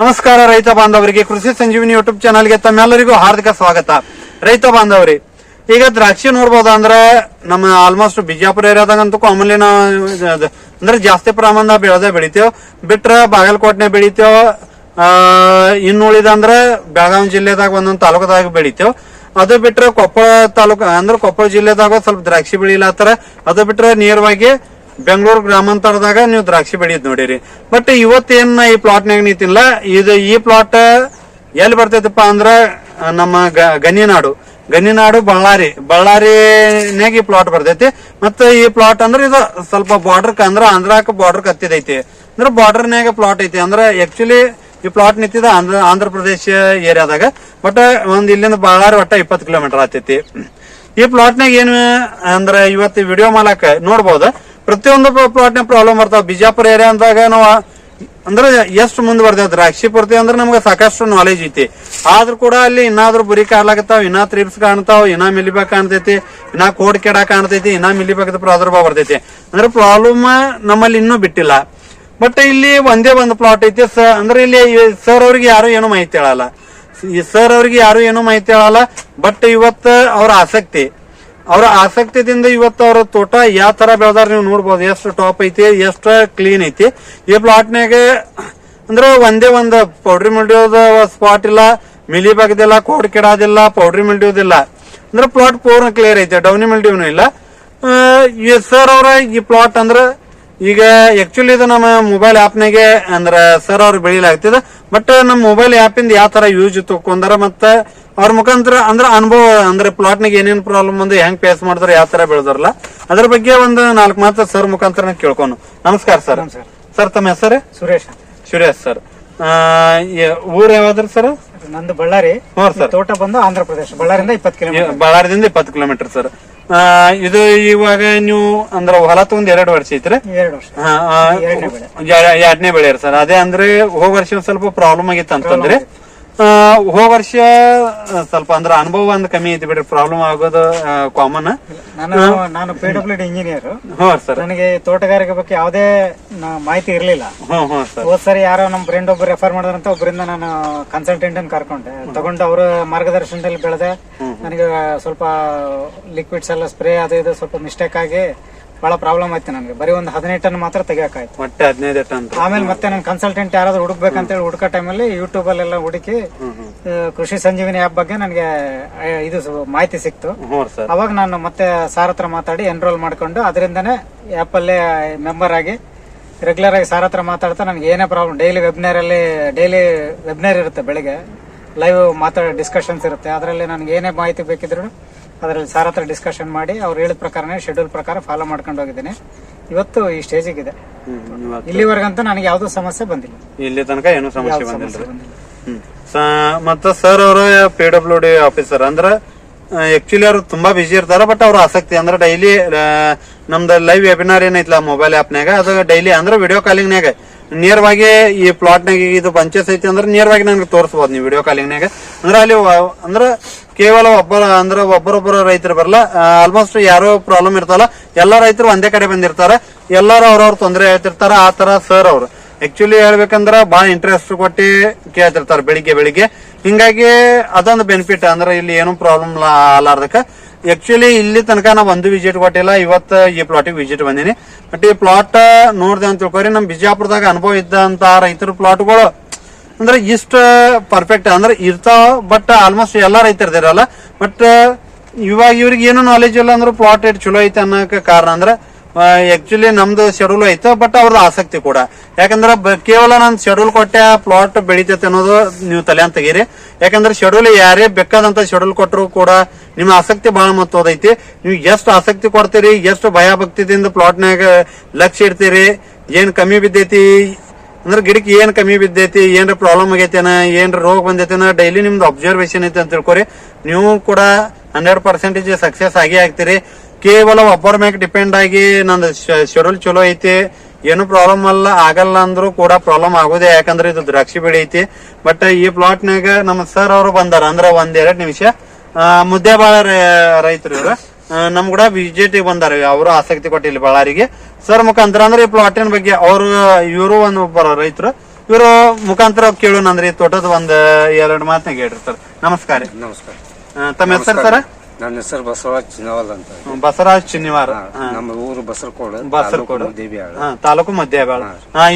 ನಮಸ್ಕಾರ ರೈತ ಬಾಂಧವರಿಗೆ, ಕೃಷಿ ಸಂಜೀವಿನಿ ಯೂಟ್ಯೂಬ್ ಚಾನಲ್ಗೆ ತಮ್ಮೆಲ್ಲರಿಗೂ ಹಾರ್ದಿಕ ಸ್ವಾಗತ. ರೈತ ಬಾಂಧವರಿ, ಈಗ ದ್ರಾಕ್ಷಿ ನೋಡ್ಬೋದು ಅಂದ್ರೆ ನಮ್ಮ ಆಲ್ಮೋಸ್ಟ್ ಬಿಜಾಪುರ ಏರಿಯಾದಾಗಂತೂ ಕಾಮನ್ಲಿ ನಾವು ಅಂದ್ರೆ ಜಾಸ್ತಿ ಪ್ರಮಾಣದಾಗ ಬೆಳೆದೇ ಬೆಳಿತೇವ್. ಬಿಟ್ರೆ ಬಾಗಲಕೋಟೆ ಬೆಳಿತೇವ್. ಆ, ಇನ್ನುಳಿದ ಅಂದ್ರೆ ಬೆಳಗಾವಿ ಜಿಲ್ಲೆದಾಗ ಒಂದೊಂದು ತಾಲೂಕದಾಗ ಬೆಳಿತೇವ್. ಅದು ಬಿಟ್ರೆ ಕೊಪ್ಪಳ ತಾಲೂಕು, ಅಂದ್ರೆ ಕೊಪ್ಪಳ ಜಿಲ್ಲೆದಾಗ ಸ್ವಲ್ಪ ದ್ರಾಕ್ಷಿ ಬೆಳಿಲಾತಾರ ಅದು ಬಿಟ್ರೆ ನೇರವಾಗಿ ಬೆಂಗಳೂರು ಗ್ರಾಮಾಂತರದಾಗ ನೀವು ದ್ರಾಕ್ಷಿ ಬೆಳೆದ್ ನೋಡಿರಿ. ಬಟ್ ಇವತ್ತೇನ್ ಈ ಪ್ಲಾಟ್ನಾಗ ನಿಂತಿಲ್ಲ ಇದು ಈ ಪ್ಲಾಟ್ ಎಲ್ಲಿ ಬರ್ತೈತಪ್ಪ ಅಂದ್ರ ನಮ್ಮ ಗನಿನಾಡು. ಗನಿನಾಡು ಬಳ್ಳಾರಿ. ಬಳ್ಳಾರಿನಾಗ ಈ ಪ್ಲಾಟ್ ಬರ್ತೈತಿ. ಮತ್ತೆ ಈ ಪ್ಲಾಟ್ ಅಂದ್ರೆ ಇದು ಸ್ವಲ್ಪ ಬಾರ್ಡರ್ ಅಂದ್ರ ಆಂಧ್ರಕ್ಕೆ ಬಾರ್ಡರ್ ಕತ್ತಿದೈತಿ ಅಂದ್ರೆ ಬಾರ್ಡರ್ನಾಗ ಪ್ಲಾಟ್ ಐತಿ. ಅಂದ್ರೆ ಆಕ್ಚುಲಿ ಈ ಪ್ಲಾಟ್ ನಿಂತಿದ ಆಂಧ್ರ ಆಂಧ್ರ ಪ್ರದೇಶ ಏರಿಯಾದಾಗ. ಬಟ್ ಒಂದ್ ಇಲ್ಲಿಂದ ಬಳ್ಳಾರಿ ಒಟ್ಟ ಇಪ್ಪತ್ತು ಕಿಲೋಮೀಟರ್ ಆತೈತಿ ಈ ಪ್ಲಾಟ್ನಾಗ ಏನು ಅಂದ್ರೆ ಇವತ್ತು ವಿಡಿಯೋ ಮಾಡಕ್ ನೋಡ್ಬೋದು. ಪ್ರತಿಯೊಂದು ಪ್ಲಾಟ್ನ ಪ್ರಾಬ್ಲಮ್ ಬರ್ತಾವ. ಬಿಜಾಪುರ ಏರಿಯಾ ಅಂದಾಗ ನಾವು ಅಂದ್ರೆ ಎಷ್ಟು ಮುಂದೆ ಬರ್ತೇವೆ ದ್ರಾಕ್ಷಿ ಪೂರ್ತಿ ಅಂದ್ರೆ ನಮ್ಗೆ ಸಾಕಷ್ಟು ನಾಲೆಜ್ ಐತಿ. ಆದ್ರೂ ಕೂಡ ಅಲ್ಲಿ ಇನ್ನಾದ್ರೂ ಬುರಿ ಕಾಡ್ಲಾಕತ್ತಾವ ಇನ್ನ ತ್ರಿಪ್ಸ್ ಕಾಣ್ತಾವ, ಇನ್ನ ಮಿಲಿಬಾಗ್ ಕಾಣ್ತೈತಿ, ಇನ್ನ ಕೋಡ್ ಕೆಡ ಕಾಣ್ತೈತಿ, ಇನ್ನ ಮಿಲಿಬಾಗದ ಪ್ರಾದುರ್ಭಾವ ಬರ್ತೈತಿ. ಅಂದ್ರೆ ಪ್ರಾಬ್ಲಮ್ ನಮ್ಮಲ್ಲಿ ಇನ್ನೂ ಬಿಟ್ಟಿಲ್ಲ. ಬಟ್ ಇಲ್ಲಿ ಒಂದೇ ಒಂದು ಪ್ಲಾಟ್ ಐತಿ. ಸ- ಅಂದ್ರೆ ಇಲ್ಲಿ ಸರ್ ಅವ್ರಿಗೆ ಯಾರು ಏನು ಮಾಹಿತಿ ಹೇಳಲ್ಲ. ಸರ್ ಅವ್ರಿಗೆ ಯಾರು ಏನು ಮಾಹಿತಿ ಹೇಳಲ್ಲ. ಬಟ್ ಇವತ್ತು ಅವ್ರ ಆಸಕ್ತಿ. ಅವ್ರ ಆಸಕ್ತಿದಿಂದ ಇವತ್ತು ಅವರ ತೋಟ ಯಾವ ತರ ಬೆಳೆದಾರ ನೀವು ನೋಡ್ಬೋದು. ಎಷ್ಟು ಟಾಪ್ ಐತಿ, ಎಷ್ಟು ಕ್ಲೀನ್ ಐತಿ. ಈ ಪ್ಲಾಟ್ನಾಗ ಅಂದ್ರೆ ಒಂದೇ ಒಂದು ಪೌಡ್ರಿ ಮಿಲ್ಡಿಯೋದ ಸ್ಪಾಟ್ ಇಲ್ಲ, ಮಿಲಿ ಬಗ್ದಿಲ್ಲ, ಕೋಡ್ ಕೆಡೋದಿಲ್ಲ ಪೌಡ್ರಿ ಮಿಲ್ಡಿಯೋದಿಲ್ಲ ಅಂದ್ರೆ ಪ್ಲಾಟ್ ಪೂರ್ಣ ಕ್ಲಿಯರ್ ಐತೆ ಡೌನಿ ಮಿಲ್ಡಿಯೋನು ಇಲ್ಲ. ಸರ್ ಅವ್ರ ಈ ಪ್ಲಾಟ್ ಅಂದ್ರೆ ಈಗ ಆಕ್ಚುಲಿ ಇದು ನಮ್ಮ ಮೊಬೈಲ್ ಆಪ್ನಾಗೆ ಅಂದ್ರೆ ಸರ್ ಅವ್ರು ಬೆಳಿಲಾಗ್ತಿದೆ. ಬಟ್ ನಮ್ಮ ಮೊಬೈಲ್ ಆಪ್ ಇಂದ ಯಾವ ತರ ಯೂಸ್ ತಕೊಂಡಾರ ಮತ್ತ ಅವ್ರ ಮುಖಾಂತರ ಅಂದ್ರ ಅನುಭವ ಅಂದ್ರೆ ಪ್ಲಾಟ್ ನಾಗ ಏನೇನ್ ಪ್ರಾಬ್ಲಮ್ ಬಂದು ಹೆಂಗ್ ಫೇಸ್ ಮಾಡಿದ್ರೆ ಯಾವ ತರ ಬೆಳೆದಾರಲ್ಲ ಅದ್ರ ಬಗ್ಗೆ ಒಂದು ನಾಲ್ಕು ಮಾತ್ರ ಸರ್ ಮುಖಾಂತರ ಕೇಳ್ಕೊನು ನಮಸ್ಕಾರ ಸರ್ ಸರ್ ತಮ್ಮ ಹೆಸರು? ಸುರೇಶ್ ಸುರೇಶ್ ಸರ್ ಊರ್ ಯಾವ್ದ್ರಿ ಸರ್ ನಂದು ಬಳ್ಳಾರಿ. ಸರ್ ತೋಟ ಬಂದು ಆಂಧ್ರ ಪ್ರದೇಶ. ಬಳ್ಳಾರಿಂದ ಇಪ್ಪತ್ ಕಿಲೋಮೀಟರ್ ಬಳ್ಳಾರಿಯಿಂದ ಇಪ್ಪತ್ ಕಿಲೋಮೀಟರ್ ಸರ್ ಇದು ಇವಾಗ ನೀವು ಅಂದ್ರ ಹೊಲ ತಗೊಂಡ್ ಎರಡು ವರ್ಷ ಐತ್ರಿ? ಎರಡನೇ ಬೆಳೆ. ಸರ್ ಅದೇ ಅಂದ್ರೆ ಹೋಗ್ ವರ್ಷ ಸ್ವಲ್ಪ ಪ್ರಾಬ್ಲಮ್ ಆಗಿತ್ತು ಅಂತಂದ್ರೆ? ಹೋಗ ವರ್ಷ ಸ್ವಲ್ಪ ಅಂದ್ರೆ ಅನುಭವ ಒಂದ್ ಕಮ್ಮಿ ಐತಿ ಬಿಡ್ರಿ ಪ್ರಾಬ್ಲಮ್ ಆಗೋದು ಕಾಮನ್ ನಾನು ನಾನು P W D engineer sir. ನನಗೆ ತೋಟಗಾರಿಕೆ ಬಗ್ಗೆ ಯಾವುದೇ ಮಾಹಿತಿ ಇರಲಿಲ್ಲ. ಹೋದ್ ಸರಿ ಯಾರೋ ನಮ್ಮ ಫ್ರೆಂಡ್ ಒಬ್ರು ರೆಫರ್ ಮಾಡಿದ್ರಂತ ಒಬ್ಬರಿಂದ ನಾನು ಕನ್ಸಲ್ಟೆಂಟ್ ಅನ್ನು ಕರ್ಕೊಂಡೆ. ತಗೊಂಡು ಅವರ ಮಾರ್ಗದರ್ಶನದಲ್ಲಿ ಬೆಳೆದೆ. ನನಗೆ ಸ್ವಲ್ಪ ಲಿಕ್ವಿಡ್ಸ್ ಎಲ್ಲ ಸ್ಪ್ರೇ ಅದು ಇದು ಸ್ವಲ್ಪ ಮಿಸ್ಟೇಕ್ ಆಗಿ ಬಹಳ ಪ್ರಾಬ್ಲಮ್ ಆಯ್ತು ನನಗೆ. ಬರೀ ಒಂದು ಹದಿನೈದು ಟನ್ ಮಾತ್ರ ತೆಗಿಯಕಾಯ್ತು. ಮತ್ತೆ ಹದಿನೈದು ಟನ್ ಆಮೇಲೆ ಮತ್ತೆ ನಾನು ಕನ್ಸಲ್ಟೆಂಟ್ ಯಾರಾದ್ರೂ ಹುಡುಕ್ಬೇಕಂತೇಳಿ ಹುಡುಕೋ ಟೈಮಲ್ಲಿ ಯೂಟ್ಯೂಬ್ ಅಲ್ಲೆಲ್ಲ ಹುಡುಕಿ ಕೃಷಿ ಸಂಜೀವಿನಿ ಆಪ್ ಬಗ್ಗೆ ನನಗೆ ಇದು ಮಾಹಿತಿ ಸಿಕ್ತು. ಅವಾಗ ನಾನು ಮತ್ತೆ ಸಾರ್ ಹತ್ರ ಮಾತಾಡಿ ಎನ್ರೋಲ್ ಮಾಡ್ಕೊಂಡು ಅದರಿಂದನೇ ಆಪ್ ಅಲ್ಲೇ ಮೆಂಬರ್ ಆಗಿ ರೆಗ್ಯುಲರ್ ಆಗಿ ಸಾರ್ ಹತ್ರ ಮಾತಾಡ್ತಾ ನನಗೆ ಏನೇ ಪ್ರಾಬ್ಲಮ್ ಡೈಲಿ ವೆಬ್ನೇರ್ ಅಲ್ಲಿ ಡೈಲಿ ವೆಬ್ನೇರ್ ಇರುತ್ತೆ ಬೆಳಿಗ್ಗೆ. ಲೈವ್ ಮಾತಾಡ ಡಿಸ್ಕಷನ್ಸ್ ಇರುತ್ತೆ. ಅದರಲ್ಲಿ ನನಗೆ ಏನೇ ಮಾಹಿತಿ ಬೇಕಿದ್ರು ಅದರಲ್ಲಿ ಸಾರ್ ಹತ್ರ ಡಿಸ್ಕಷನ್ ಮಾಡಿ ಅವ್ರು ಹೇಳಿದ ಪ್ರಕಾರನೇ ಶೆಡ್ಯೂಲ್ ಪ್ರಕಾರ ಫಾಲೋ ಮಾಡ್ಕೊಂಡು ಹೋಗಿದ್ದೀನಿ. ಇವತ್ತು ಈ ಸ್ಟೇಜಿಗೆ ಇದೆ ಇಲ್ಲಿವರೆಗಂತೂ ನನಗೆ ಯಾವುದೂ ಸಮಸ್ಯೆ ಬಂದಿಲ್ಲ. ಇಲ್ಲಿ ತನಕ ಏನು ಸಮಸ್ಯೆ ಬಂದಿಲ್ಲ. ಮತ್ತ ಸರ್ ಅವರು ಪಿ ಡಬ್ಲ್ಯೂ ಡಿ ಆಫೀಸರ್ ಅಂದ್ರ ಆಕ್ಚುಲಿ ಅವ್ರು ತುಂಬಾ ಬಿಜಿ ಇರ್ತಾರ ಬಟ್ ಅವ್ರ ಆಸಕ್ತಿ ಅಂದ್ರೆ ಡೈಲಿ ನಮ್ದು ಲೈವ್ ವೆಬಿನಾರ್ ಏನೈತಿಲ್ಲ ಮೊಬೈಲ್ ಆಪ್ನಾಗ ಅದು ಡೈಲಿ ಅಂದ್ರೆ ವಿಡಿಯೋ ಕಾಲಿಂಗ್ನಾಗ ನೇರವಾಗಿ ಈ ಪ್ಲಾಟ್ನಾಗ ಇದು ಪಂಚಾಯತ್ ಐತಿ ಅಂದ್ರೆ ನೇರವಾಗಿ ನಂಗೆ ತೋರಿಸಬಹುದು ನೀವು ವಿಡಿಯೋ ಕಾಲಿಂಗ್ನಾಗ ಅಂದ್ರೆ ಅಲ್ಲಿ ಅಂದ್ರೆ ಕೇವಲ ಒಬ್ಬರ ಅಂದ್ರೆ ಒಬ್ಬರೊಬ್ಬರು ರೈತರು ಬರಲ್ಲ ಆಲ್ಮೋಸ್ಟ್ ಯಾರೋ ಪ್ರಾಬ್ಲಮ್ ಇರ್ತಲ್ಲ ಎಲ್ಲ ರೈತರು ಒಂದೇ ಕಡೆ ಬಂದಿರ್ತಾರೆ, ಎಲ್ಲಾರು ಅವ್ರವ್ರ ತೊಂದರೆ ಹೇಳ್ತಿರ್ತಾರ, ಆ ತರ ಸರ್ ಅವ್ರು. ಆಕ್ಚುಲಿ ಹೇಳ್ಬೇಕಂದ್ರ ಬಹಳ ಇಂಟ್ರೆಸ್ಟ್ ಕೊಟ್ಟಿ ಕೇಳ್ತಿರ್ತಾರ ಬೆಳಿಗ್ಗೆ ಬೆಳಿಗ್ಗೆ. ಹಿಂಗಾಗಿ ಅದೊಂದು ಬೆನಿಫಿಟ್ ಅಂದ್ರೆ ಇಲ್ಲಿ ಏನು ಪ್ರಾಬ್ಲಮ್ ಅಲಾರ್ದಕ್ಕ ಆಕ್ಚುಲಿ ಇಲ್ಲಿ ತನಕ ನಾವು ಒಂದು ವಿಸಿಟ್ ಕೊಟ್ಟಿಲ್ಲ. ಇವತ್ತು ಈ ಪ್ಲಾಟಿಗೆ ವಿಸಿಟ್ ಬಂದೀನಿ. ಬಟ್ ಈ ಪ್ಲಾಟ್ ನೋಡ್ದೆ ಅಂತ ತಿಳ್ಕೊರಿ ನಮ್ಮ ಬಿಜಾಪುರದಾಗ ಅನುಭವ ಇದ್ದಂತ ರೈತರ ಪ್ಲಾಟ್ಗಳು ಅಂದ್ರೆ ಇಷ್ಟು ಪರ್ಫೆಕ್ಟ್ ಅಂದ್ರೆ ಇರ್ತಾವ ಬಟ್ ಆಲ್ಮೋಸ್ಟ್ ಎಲ್ಲಾ ರೈತರದಿರಲ್ಲ ಬಟ್ ಇವಾಗ ಇವ್ರಿಗೆ ಏನು ನಾಲೆಜ್ ಇಲ್ಲ ಅಂದ್ರೆ ಪ್ಲಾಟ್ ಏಟ್ ಚಲೋ ಐತೆ ಅನ್ನೋಕೆ ಕಾರಣ ಅಂದ್ರೆ ಆಕ್ಚುಲಿ ನಮ್ದು ಶೆಡ್ಯೂಲ್ ಐತೆ ಬಟ್ ಅವ್ರದ್ದು ಆಸಕ್ತಿ ಕೂಡ. ಯಾಕಂದ್ರೆ ಕೇವಲ ನಾನು ಶೆಡ್ಯೂಲ್ ಕೊಟ್ಟೆ ಪ್ಲಾಟ್ ಬೆಳಿತೈತೆ ಅನ್ನೋದು ನೀವು ತಲೆ ಅಂತ ತೆಗೀರಿ ಯಾಕಂದ್ರೆ ಶೆಡ್ಯೂಲ್ ಯಾರೇ ಬೇಕಾದಂತ ಶೆಡ್ಯೂಲ್ ಕೊಟ್ಟರು ಕೂಡ ನಿಮ್ಮ ಆಸಕ್ತಿ ಬಹಳ ಮಹತ್ವದೈತಿ ನೀವು ಎಷ್ಟು ಆಸಕ್ತಿ ಕೊಡ್ತೀರಿ, ಎಷ್ಟು ಭಯ ಭಕ್ತಿದಿಂದ ಪ್ಲಾಟ್ನಾಗ ಲಕ್ಷ್ಯ ಇಡ್ತೀರಿ, ಏನ್ ಕಮ್ಮಿ ಬಿದ್ದೈತಿ? ಅಂದ್ರೆ ಗಿಡಕ್ಕೆ ಏನ್ ಕಮ್ಮಿ ಬಿದ್ದೈತಿ, ಏನ್ರ ಪ್ರಾಬ್ಲಮ್ ಆಗೈತೇನ, ಏನ್ರ ರೋಗ ಬಂದೈತೇನ ಡೈಲಿ ನಿಮ್ದು ಅಬ್ಸರ್ವೇಷನ್ ಐತೆ ಅಂತ ತಿಳ್ಕೊರಿ. ನೀವು ಕೂಡ ಹಂಡ್ರೆಡ್ ಪರ್ಸೆಂಟೇಜ್ ಸಕ್ಸಸ್ ಆಗೇ ಆಗ್ತೀರಿ. ಕೇವಲ ಒಬ್ಬರ ಮ್ಯಾಗ ಡಿಪೆಂಡ್ ಆಗಿ ನಂದು ಶೆಡ್ಯೂಲ್ ಚಲೋ ಐತಿ. ಏನು ಪ್ರಾಬ್ಲಮ್ ಅಲ್ಲ, ಆಗಲ್ಲ ಅಂದ್ರೂ ಕೂಡ ಪ್ರಾಬ್ಲಮ್ ಆಗೋದೇ ಯಾಕಂದ್ರೆ ಇದು ದ್ರಾಕ್ಷಿ ಬೆಳೆ ಐತಿ. ಬಟ್ ಈ ಪ್ಲಾಟ್ನಾಗ ನಮ್ಮ ಸರ್ ಅವರು ಬಂದಾರ, ಅಂದ್ರೆ ಒಂದ್ ಎರಡ್ ನಿಮಿಷ. ಮುದ್ದೆ ಬಾಳ ರೈತರು ಇವರು. ನಮ್ ಕೂಡ ಬಿಜೆಪಿ ಬಂದಾರ. ಅವರು ಆಸಕ್ತಿ ಕೊಟ್ಟಿಲ್ಲ ಬಳ್ಳಾರಿಗೆ. ಸರ್ ಮುಖಾಂತರ ಅಂದ್ರೆ ಈ ಪ್ಲಾಟಿನ ಬಗ್ಗೆ ಅವರು ಇವರು ಒಂದು ಒಬ್ಬರ ರೈತರು. ಇವರು ಮುಖಾಂತರ ಕೇಳೋಣ ಅಂದ್ರೆ ತೋಟದ ಒಂದ್ ಎರಡು ಮಾತನ್ನ ಹೇಳ್ರಿ ಸರ್. ನಮಸ್ಕಾರ ನಮಸ್ಕಾರ. ತಮ್ಮ ಹೆಸರು ಸರ್? ನನ್ನ ಹೆಸರು ಬಸವರಾಜ್ ಚಿನ್ನವಾಲ್ ಅಂತ. ಬಸವರಾಜ್ ಚಿನ್ನಿವಾರ. ನಮ್ಮ ಊರು ಬಸರಕೋಡ್ ಬಸರಕೋಡು. ತಾಲೂಕು ಮಧ್ಯಬಾಳ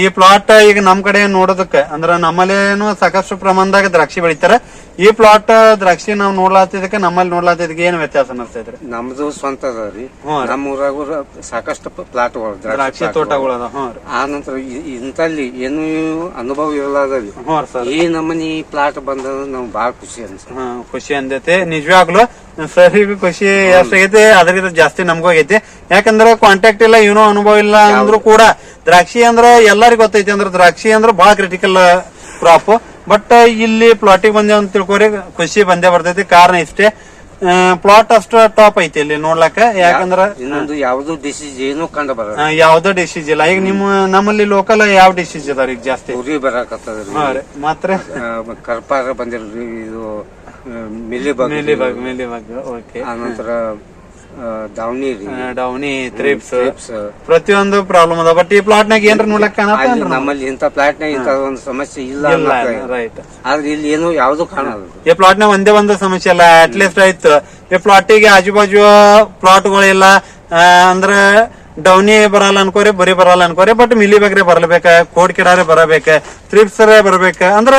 ಈ ಪ್ಲಾಟ್ ಈಗ ನಮ್ ಕಡೆ ನೋಡೋದಕ್ಕೆ ಅಂದ್ರೆ ನಮ್ಮಲ್ಲೇನು ಸಾಕಷ್ಟು ಪ್ರಮಾಣದಾಗ ದ್ರಾಕ್ಷಿ ಬೆಳಿತಾರ. ಈ ಪ್ಲಾಟ್ ದ್ರಾಕ್ಷಿ ನಾವ್ ನೋಡ್ಲಾತಿದ್ದಕ್ಕೆ ನಮ್ಮಲ್ಲಿ ನೋಡ್ಲಾತಿದ್ದಕ್ಕೆ ಏನ್ ವ್ಯತ್ಯಾಸ ಅನಿಸ್ತೈತ್ರಿ ನಮ್ದು ಸ್ವಂತ ಅದ ರೀ. ನಮ್ಮ ಊರಾಗ ಸಾಕಷ್ಟು ಪ್ಲಾಟ್ಗಳು ದ್ರಾಕ್ಷಿ ತೋಟಗಳು ಅದ ಹ್ಞೂ ಆ ನಂತರ ಇಂತಲ್ಲಿ ಏನು ಅನುಭವ ಇರಲಾದಲ್ಲಿ ಹ್ಞೂ ರೀ ಸರ್. ಈ ನಮ್ಮನಿ ಪ್ಲಾಟ್ ಬಂದ ನಮ್ಗೆ ಬಹಳ ಖುಷಿ ಅನ್ಸ ಖುಷಿ ಅಂದೈತಿ. ನಿಜವಾಗ್ಲು ಸರಿ ಖುಷಿ ಎಷ್ಟಾಗೈತಿ ಅದರಿಂದ ಜಾಸ್ತಿ ನಮಗೂ ಯಾಕಂದ್ರೆ ಯಾಕಂದ್ರ ಕಾಂಟ್ಯಾಕ್ಟ್ ಇಲ್ಲ ಏನೋ ಅನುಭವ ಇಲ್ಲ ಅಂದ್ರೂ ಕೂಡ ದ್ರಾಕ್ಷಿ ಅಂದ್ರ ಎಲ್ಲರಿಗೂ ಗೊತ್ತೈತಿ ಅಂದ್ರ ದ್ರಾಕ್ಷಿ ಅಂದ್ರ ಬಹಳ ಕ್ರಿಟಿಕಲ್ ಕ್ರಾಪ್ ಬಟ್ ಇಲ್ಲಿ ಪ್ಲಾಟಿಗೆ ಬಂದೆ ಅಂತ ತಿಳ್ಕೊರಿ ಖುಷಿ ಬಂದೇ ಬರ್ತೈತಿ. ಕಾರಣ ಇಷ್ಟೇ. ಪ್ಲಾಟ್ ಅಷ್ಟು ಟಾಪ್ ಐತಿ ಇಲ್ಲಿ ನೋಡ್ಲಾಕ. ಯಾಕಂದ್ರ ಇನ್ನೊಂದು ಯಾವ್ದು ಡಿಸೀಸ್ ಏನು ಕಂಡು ಬರಲ್ಲ. ಯಾವ್ದು ಡಿಸೀಸ್ ಇಲ್ಲ. ಈಗ ನಿಮ್ಮ ನಮ್ಮಲ್ಲಿ ಲೋಕಲ್ ಯಾವ ಡಿಸೀಸ್ ಇದಾವ ಈಗ ಜಾಸ್ತಿ? ಉರಿ ರೀ. ಮಾತ್ರ? ಕರ್ಪಾರ ಬಂದಿರ್ರಿ ಇದು mealy bug mealy bug okay ಆನಂತರ ದಾವಣಿ ಡೌನಿ ತ್ರಿಪ್ಸ್. ಪ್ರತಿಯೊಂದು ಪ್ರಾಬ್ಲಮ್ ಅದ ಬಟ್ ಈ ಪ್ಲಾಟ್ ನಾಗ ಏನ್ರ ನೋಡಕ್ ಕಾಣತ್ತ ನಮ್ಮಲ್ಲಿ ಇಂತ ಪ್ಲಾಟ್ ನಾಗ ಇಂತ ಒಂದು ಸಮಸ್ಯೆ ಇಲ್ಲ ಇಲ್ಲ. ರೈಟ್ ಆದ್ರೆ ಇಲ್ಲಿ ಏನು ಯಾವ್ದು ಕಾಣಲ್ಲ. ಈ ಪ್ಲಾಟ್ ನಾಗ ಒಂದೇ ಒಂದು ಸಮಸ್ಯೆ ಅಲ್ಲ ಅಟ್ ಲೀಸ್ಟ್ ಆಯ್ತು. ಈ ಪ್ಲಾಟಿಗೆ ಆಜು ಬಾಜು ಪ್ಲಾಟ್ಗಳಿಲ್ಲ ಅಂದ್ರ ಡೌನಿ ಬರಲ್ಲ ಅನ್ಕೋರಿ ಬರೀ ಬರಲ್ಲ ಅನ್ಕೋರಿ ಬಟ್ ಮಿಲಿ ಬೇಕ್ರೆ ಬರ್ಲಬೇಕ ಕೋಡ್ ಕಿಡಾರೆ ಬರಬೇಕ ತ್ರಿಪ್ಸರೇ ಬರ್ಬೇಕ. ಅಂದ್ರ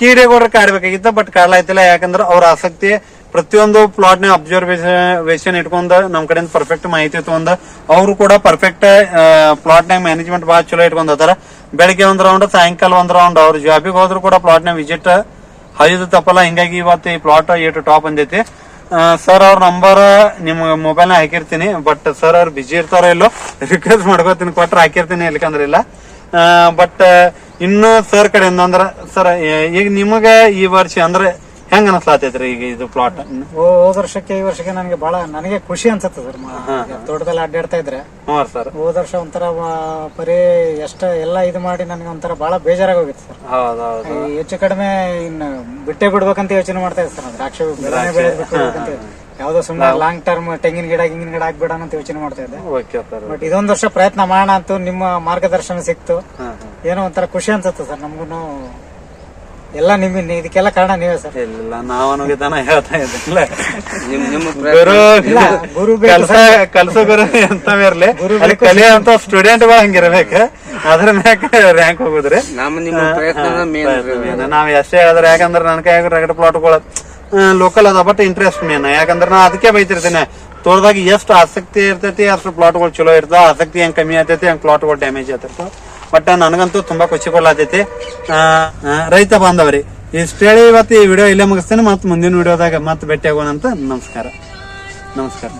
ಕೀಡೆಗೋಡ್ರ ಕಾಡ್ಬೇಕಾಗಿತ್ತ ಬಟ್ ಕಾಡ್ಲಾಯ್ತಿಲ್ಲ. ಯಾಕಂದ್ರ ಅವ್ರ ಆಸಕ್ತಿ ಪ್ರತಿಯೊಂದು ಪ್ಲಾಟ್ನ ಅಬ್ಸರ್ವೇಷನ್ ಇಟ್ಕೊಂಡ್ ನಮ್ ಕಡೆಯಿಂದ ಪರ್ಫೆಕ್ಟ್ ಮಾಹಿತಿ ತಗೊಂಡ ಅವರು ಕೂಡ ಪರ್ಫೆಕ್ಟ್ ಪ್ಲಾಟ್ನ ಮ್ಯಾನೇಜ್ಮೆಂಟ್ ಬಹಳ ಚಲೋ ಇಟ್ಕೊಂಡ್ ಹೋತಾರ ಬೆಳಿಗ್ಗೆ ಒಂದ್ ರೌಂಡ್ ಸಾಯಂಕಾಲ ಒಂದ್ ರೌಂಡ್ ಅವ್ರ ಜಾಬಿಗೆ ಹೋದ್ರು ಕೂಡ ಪ್ಲಾಟ್ನ ವಿಸಿಟ್ ಹೈದು ತಪ್ಪಲ್ಲ, ಹಿಂಗಾಗಿ ಇವತ್ತು ಈ ಪ್ಲಾಟ್ ಏಟು ಟಾಪ್ ಬಂದೈತಿ. ಸರ್ ಅವ್ರ ನಂಬರ್ ನಿಮ್ ಮೊಬೈಲ್ನ ಹಾಕಿರ್ತೀನಿ ಬಟ್ ಸರ್ ಅವ್ರು ಬಿಜಿ ಇರ್ತಾರೋ ಇಲ್ಲೋ ರಿಕ್ವೆಸ್ಟ್ ಮಾಡ್ಕೋತೀನಿ, ಕೊಟ್ರೆ ಹಾಕಿರ್ತೀನಿ ಇಲ್ಕಂದ್ರೆ ಇಲ್ಲ. ಬಟ್ ಇನ್ನು ಸರ್ ಕಡೆಯಿಂದ ಅಂದ್ರ ಸರ್ ಈಗ ನಿಮಗೆ ಈ ವರ್ಷ ಅಂದ್ರೆ ಹೆಂಗ ಅನಸ್ಲಾತೈತ್ರಿ ಈಗ ಇದು ಪ್ಲಾಟ್ ಹೋದ ವರ್ಷಕ್ಕೆ ಈ ವರ್ಷಕ್ಕೆ ನನಗೆ ಬಹಳ ನನಗೆ ಖುಷಿ ಅನ್ಸತ್ತೆ ಸರ್ ತೋಟದಲ್ಲಿ ಅಡ್ಡಾಡ್ತಾ ಇದ್ರೆ. ಸರ್. ಹೋದ ವರ್ಷ ಒಂಥರ ಬರೀ ಎಷ್ಟ ಎಲ್ಲ ಇದು ಮಾಡಿ ನನಗೆ ಒಂಥರ ಬಹಳ ಬೇಜಾರಾಗಿ ಹೋಗಿತ್ತು ಸರ್. ಹೌದೌದು. ಈ ಹೆಚ್ಚು ಕಡಿಮೆ ಇನ್ನು ಬಿಟ್ಟೆ ಬಿಡ್ಬೇಕಂತ ಯೋಚನೆ ಮಾಡ್ತಾ ಇದ್ದೆ ಸರ್. ದ್ರಾಕ್ಷಿ ಯಾವ್ದೋ ಸುಮ್ಮನೆ ಲಾಂಗ್ ಟರ್ಮ್ ತೆಂಗಿನ ಗಿಡ ಹಿಂಗಿನ ಗಿಡ ಹಾಕ್ಬಿಡೋಣ ಅಂತ ಯೋಚನೆ ಮಾಡ್ತಾ ಇದ್ದೆ. ಬಟ್ ಇದೊಂದ್ ವರ್ಷ ಪ್ರಯತ್ನ ಮಾಡೋಣ ಅಂತ ನಿಮ್ಮ ಮಾರ್ಗದರ್ಶನ ಸಿಕ್ತು. ಏನೋ ಒಂಥರ ಖುಷಿ ಅನ್ಸುತ್ತೆ ಸರ್ ನಮಗೂ ಎಲ್ಲ ನಿಮ್ ಇದಕ್ಕೆಲ್ಲ ಕಾರಣ ನೀವೇ ಸರ್. ಇಲ್ಲ ನಾವು ಅನ್ನೋಗಿದ್ದಾನ ಹೇಳ್ತಾ ಇದ್ದಿಲ್ಲ ನಿಮ್ ನಿಮ್ಮ ಗುರು ಗುರು ಬೇಕು ಕೆಲಸ ಕೆಲಸ ಗುರು ಅಂತ ಇರ್ಲಿ. ಅಲ್ಲಿ ಸ್ಟೂಡೆಂಟ್ ಸ್ಟೂಡೆಂಟ್ಗಳು ಹಂಗಿರ್ಬೇಕು ಅದ್ರ ಮ್ಯಾಕ ರ್ಯಾಂಕ್ ಹೋಗುದ್ರಿ. ನಮ್ಮ ನಿಮ್ಮ ಪ್ರಯತ್ನ ಮೇನ್ ನಾವ್ ಎಷ್ಟೇ ಹೇಳಿದ್ರೆ ಯಾಕಂದ್ರೆ ನನ್ನ ಕೈಯಾಗ ರಗಡ ಪ್ಲಾಟ್ಗಳು ಲೋಕಲ್ ಅದ ಬಟ್ ಇಂಟ್ರೆಸ್ಟ್ ಮೇನ್ ಯಾಕಂದ್ರೆ ನಾ ಅದಕ್ಕೆ ಬೈತಿರ್ತೇನೆ. ತೋಟದಾಗ ಎಷ್ಟು ಆಸಕ್ತಿ ಇರ್ತೈತಿ ಅಷ್ಟು ಪ್ಲಾಟ್ಗಳು ಚಲೋ ಇರ್ತಾವ ಆಸಕ್ತಿ ಹೆಂಗ್ ಕಮ್ಮಿ ಆಗ್ತೈತಿ ಹಂಗ್ ಪ್ಲಾಟ್ಗಳು ಡ್ಯಾಮೇಜ್ ಆಗ್ತಿರ್ತಾವ ಬಟ್ ನನಗಂತೂ ತುಂಬಾ ಖುಷಿ ಕೊಡ್ಲಾತೈತಿ. ರೈತ ಬಾಂಧವರಿ, ಇಷ್ಟು ಹೇಳಿ ಇವತ್ತು ಈ ವಿಡಿಯೋ ಇಲ್ಲೇ ಮುಗಿಸ್ತೇನೆ ಮತ್ತೆ ಮುಂದಿನ ವಿಡಿಯೋದಾಗ ಮತ್ತೆ ಭೇಟಿ ಆಗೋಣ ಅಂತ ನಮಸ್ಕಾರ. ನಮಸ್ಕಾರ.